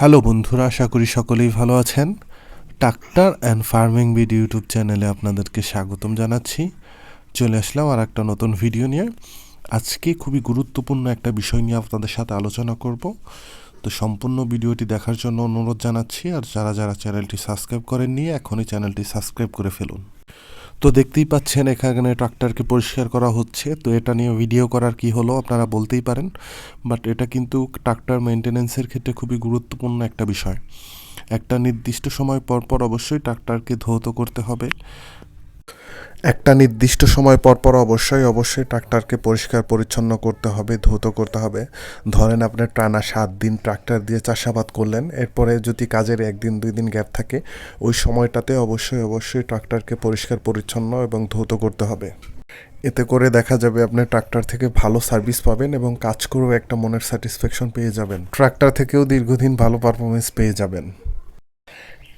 Hello বন্ধুরা, আশা করি সকলেই ভালো আছেন। ট্রাক্টর অ্যান্ড ফার্মিং বিড ইউটিউব চ্যানেলে আপনাদেরকে স্বাগতম জানাচ্ছি। চলে আসলাম আর একটা নতুন ভিডিও নিয়ে। আজকে খুবই গুরুত্বপূর্ণ একটা বিষয় নিয়ে আপনাদের সাথে আলোচনা করব। তো সম্পূর্ণ ভিডিওটি দেখার জন্য অনুরোধ জানাচ্ছি, আর যারা যারা চ্যানেলটি সাবস্ক্রাইব করেননি, এখনই চ্যানেলটি সাবস্ক্রাইব করে ফেলুন। তো দেখতেই পাচ্ছেন এখানে ট্রাক্টরকে পরিষ্কার করা হচ্ছে। তো এটা নিয়ে ভিডিও করার কি হলো আপনারা বলতেই পারেন। বাট এটা কিন্তু ট্রাক্টর মেনটেনেন্সের ক্ষেত্রে খুবই গুরুত্বপূর্ণ একটা বিষয়। একটা নির্দিষ্ট সময় পরপর পর অবশ্যই ট্রাক্টরকে ধৌত করতে হবে। একটা নির্দিষ্ট সময় পর পর অবশ্যই অবশ্যই ট্রাক্টরকে পরিষ্কার, পরিচ্ছন্ন করতে হবে, ধৌত করতে হবে। ধরেন আপনার টানা সাত দিন ট্রাক্টর দিয়ে চাষাবাদ করলেন, এরপরে যদি কাজের একদিন, দুই দিন গ্যাপ থাকে, ওই সময়টাতে অবশ্যই অবশ্যই ট্রাক্টরকে পরিষ্কার, পরিচ্ছন্ন এবং ধৌত করতে হবে। এতে করে দেখা যাবে আপনি ট্রাক্টর থেকে ভালো সার্ভিস পাবেন এবং কাজ করেও একটা মনের স্যাটিসফ্যাকশন পেয়ে যাবেন। ট্রাক্টর থেকেও দীর্ঘদিন ভালো পারফরমেন্স পেয়ে যাবেন।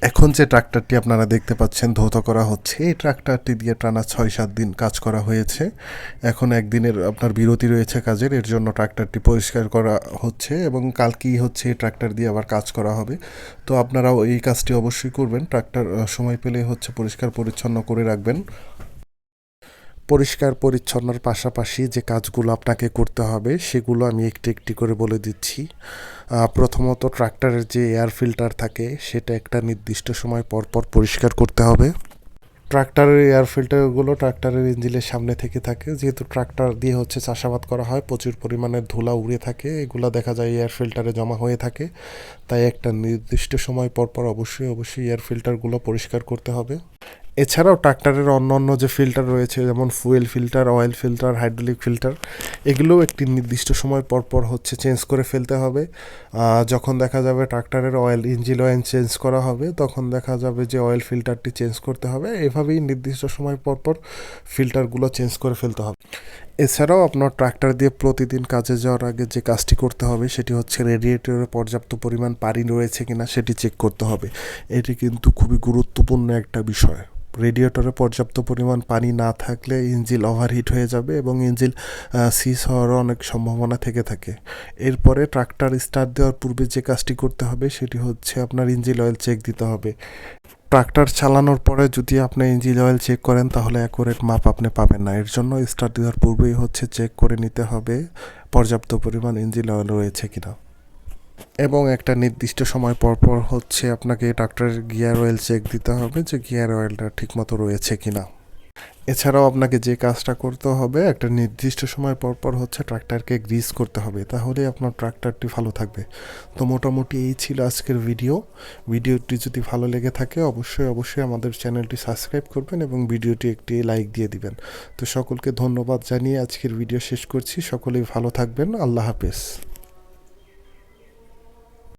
এখন যে ট্রাক্টরটি আপনারা দেখতে পাচ্ছেন ধৌত করা হচ্ছে, এই ট্রাক্টরটি দিয়ে টানা ছয় সাত দিন কাজ করা হয়েছে। এখন একদিনের আপনার বিরতি রয়েছে কাজের, এর জন্য ট্রাক্টরটি পরিষ্কার করা হচ্ছে এবং কালকেই হচ্ছে এই ট্রাক্টর দিয়ে আবার কাজ করা হবে। তো আপনারাও এই কাজটি অবশ্যই করবেন, ট্রাক্টর সময় পেলে হচ্ছে পরিষ্কার পরিচ্ছন্ন করে রাখবেন। পরিষ্কার পরিচ্ছন্নর পাশাপাশি যে কাজগুলো আপনাকে করতে হবে সেগুলো আমি একটি একটি করে বলে দিচ্ছি। প্রথমত ট্রাক্টরের যে এয়ার ফিল্টার থাকে সেটা একটা নির্দিষ্ট সময় পর পর পরিষ্কার করতে হবে। ট্রাক্টরের এয়ার ফিল্টারগুলো ট্রাক্টরের ইঞ্জিনের সামনে থেকে থাকে। যেহেতু ট্রাক্টর দিয়ে হচ্ছে চাষাবাদ করা হয়, প্রচুর পরিমাণে ধুলা উড়ে থাকে, এগুলো দেখা যায় এয়ার ফিল্টারে জমা হয়ে থাকে। তাই একটা নির্দিষ্ট সময় পর পর অবশ্যই অবশ্যই এয়ার ফিল্টারগুলো পরিষ্কার করতে হবে। এছাড়াও ট্রাক্টরের অন্য অন্য যে ফিল্টার রয়েছে, যেমন fuel filter oil filter hydraulic filter এগুলোও একটি নির্দিষ্ট সময় পর পর হচ্ছে চেঞ্জ করে ফেলতে হবে। যখন দেখা যাবে ট্রাক্টরের অয়েল ইঞ্জিন অয়েল চেঞ্জ করা হবে, তখন দেখা যাবে যে অয়েল ফিল্টারটি চেঞ্জ করতে হবে। এভাবেই নির্দিষ্ট সময় পর পর ফিল্টারগুলো চেঞ্জ করে ফেলতে হবে। এছাড়াও আপনার ট্রাক্টর দিয়ে প্রতিদিন কাজে যাওয়ার আগে যে কাজটি করতে হবে, সেটি হচ্ছে রেডিয়েটরে পর্যাপ্ত পরিমাণ পানি রয়েছে কিনা, সেটি চেক করতে হবে। এটি কিন্তু খুবই গুরুত্বপূর্ণ একটা বিষয়। রেডিয়েটরে পর্যাপ্ত পরিমাণ পানি না থাকলে ইঞ্জিল ওভারহিট হয়ে যাবে এবং ইঞ্জিল সিজ হওয়ারও অনেক সম্ভাবনা থেকে থাকে। এরপরে ট্রাক্টর স্টার্ট দেওয়ার পূর্বে যে কাজটি করতে হবে সেটি হচ্ছে আপনার ইঞ্জিল অয়েল চেক দিতে হবে। ট্রাক্টর চালানোর পরে যদি আপনি ইঞ্জিন অয়েল চেক করেন তাহলে অ্যাকুরেট মাপ আপনি পাবেন না। এর জন্য স্টার্ট দেওয়ার পূর্বেই হচ্ছে চেক করে নিতে হবে পর্যাপ্ত পরিমাণ ইঞ্জিন অয়েল রয়েছে কিনা। এবং একটা নির্দিষ্ট সময় পর পর হচ্ছে আপনাকে ট্রাক্টরের গিয়ার অয়েল চেক দিতে হবে যে গিয়ার অয়েলটা ঠিকমতো রয়েছে কি না এছাড়াও আপনাকে যে কাজটা করতে হবে, একটা নির্দিষ্ট সময় পর পর হচ্ছে ট্রাক্টরকে গ্রিস করতে হবে, তাহলে আপনার ট্রাক্টরটি ভালো থাকবে। তো মোটামুটি এই ছিল আজকের ভিডিও ভিডিওটি যদি ভালো লেগে থাকে, অবশ্যই অবশ্যই আমাদের চ্যানেলটি সাবস্ক্রাইব করবেন এবং ভিডিওটি একটি লাইক দিয়ে দিবেন। তো সকলকে ধন্যবাদ জানিয়ে আজকের ভিডিও শেষ করছি। সকলেই ভালো থাকবেন। আল্লাহ হাফেজ।